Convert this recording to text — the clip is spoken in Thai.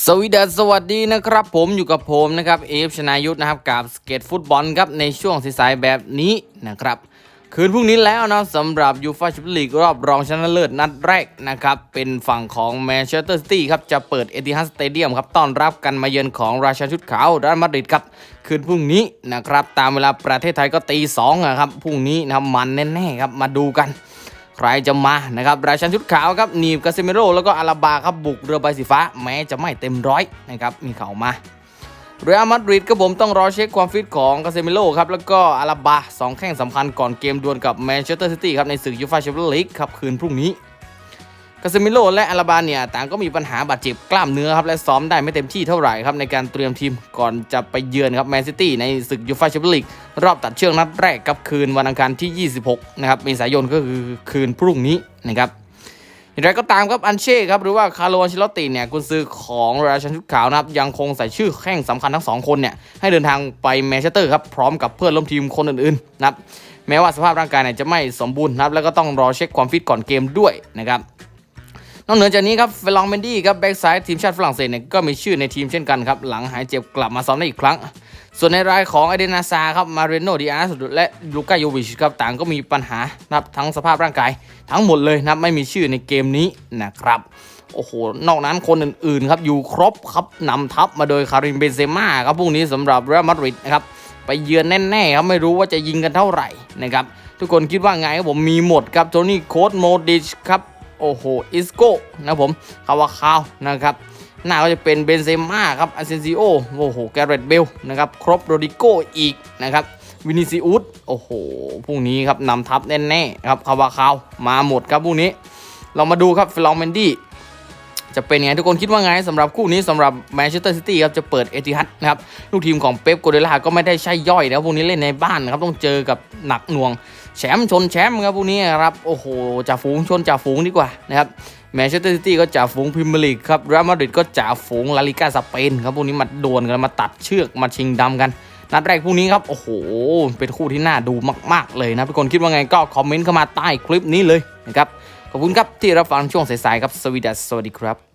สวีดัสสวัสดีนะครับผมอยู่กับผมนะครับเอฟชนายุทธนะครับกับสเก็ตฟุตบอลครับในช่วงสายแบบนี้นะครับ คืนพรุ่งนี้แล้วนะสำหรับยูฟ่าแชมเปี้ยนลีกรอบรองชนะเลิศนัดแรกนะครับ เป็นฝั่งของแมนเชสเตอร์ซิตี้ครับ จะเปิดเอติฮัดสเตเดียมครับ ต้อนรับกันมาเยือนของราชันชุดขาวเรอัลมาดริดครับ คืนพรุ่งนี้นะครับ ตามเวลาประเทศไทยก็ตีสองนะครับพรุ่งนี้นะครับมันแน่ๆครับมาดูกัน ใครจะมานะครับราชันชุดขาวครับนีบกาเซเมโรแล้วก็อาราบาครับบุกเรือใบสีฟ้า แม้จะไม่เต็มร้อยนะครับมีเข่ามาเรอัลมาดริดก็ผมต้องรอเช็คความฟิตของกาเซมิโลครับ แล้วก็อาราบาสองแข้งสำคัญก่อนเกมดวลกับแมนเชสเตอร์ซิตี้ครับ ในศึกยูฟ่าแชมเปี้ยนลีกครับ คืนพรุ่งนี้ กาเซมิโลและอาราบาเนี่ยต่างก็มีปัญหาบาดเจ็บกล้ามเนื้อครับและซ้อมได้ไม่เต็มที่เท่าไหร่ครับในการเตรียมทีมก่อนจะไปเยือนครับแมนซิตี้ในศึกยูฟ่าแชมเปี้ยนลีกรอบตัดเชือกนัดแรกครับคืนวันอังคารที่ 26 นะครับเมษายนก็คือคืนพรุ่งนี้นะครับอย่างไรก็ตามครับอันเช่ครับหรือว่าคาร์โลอันเชลตติเนี่ยกุนซือของราชันชุดขาวนะครับยังคงใส่ชื่อแข้งสำคัญทั้งสองคนเนี่ยให้เดินทางไปแมนเชสเตอร์ครับพร้อมกับเพื่อนร่วมทีมคนอื่นๆนะครับแม้ว่าสภาพร่างกายเนี่ยจะไม่สมบูรณ์นะครับแล้วก็ต้องรอเช็คความฟิตก่อนเกมด้วยนะครับ นอกเหนือจากนี้ครับเฟลองเมนดี้ครับแบ็กซ้ายทีมชาติฝรั่งเศสเนี่ยก็มีชื่อในทีมเช่นกันครับหลังหายเจ็บกลับมาซ้อมได้อีกครั้ง ส่วนในรายของไอเดนาซาครับมาเรโนดิอาร์สและลูก้าโยวิชครับต่างก็มีปัญหานะครับทั้งสภาพร่างกาย ทั้งหมดเลยนะครับไม่มีชื่อในเกมนี้นะครับโอ้โห นอกนั้นคนอื่นๆครับอยู่ครบครับนำทัพมาโดยคาริมเบนเซม่าครับพรุ่งนี้สำหรับเรอัลมาดริดนะครับไปเยือนแน่ๆครับไม่รู้ว่าจะยิงกันเท่าไหร่นะครับทุกคนคิดว่าไงครับผมมีหมดครับโทนี่โคดโมดิชครับ โอ้โหอิสโก้นะผมคาวาคาวนะครับหน้าก็จะเป็นเบนเซม่าครับอาเซนซิโอโอ้โหแกเรตเบลนะครับครบโรดิโกอีกนะครับวินิซิอุสโอ้โหพรุ่งนี้ครับนำทัพแน่ๆครับคาวาคาวมาหมดครับพรุ่งนี้ เรามาดูครับฟลองเมนดี้ จะเป็นไงทุกคนคิดว่าไงสำหรับคู่นี้สำหรับแมนเชสเตอร์ซิตี้ครับจะเปิดเอติฮัดนะครับลูกทีมของเป๊ปโกเดล่าก็ไม่ได้ใช่ย่อยนะครับพวกนี้เล่นในบ้านนะครับต้องเจอกับหนักหน่วงแชมป์ชนแชมป์ครับพวกนี้ครับโอ้โหจ่าฝูงชนจ่าฝูงดีกว่านะครับแมนเชสเตอร์ซิตี้ก็จ่าฝูงพรีเมียร์ลีกครับเรอัลมาดริดก็จ่าฝูงลาลิก้าสเปนครับพวกนี้มาดวลกันมาตัดเชือกมาชิงดำกันนัดแรกพวกนี้ครับโอ้โหเป็นคู่ที่น่าดูมาก ๆเลยนะทุกคนคิดว่าไงก็คอมเมนต์เข้ามาใต้คลิปนี้เลยนะครับ ขอบคุณครับที่รับฟังช่วงสายๆครับสวีดัสสวัสดีครับ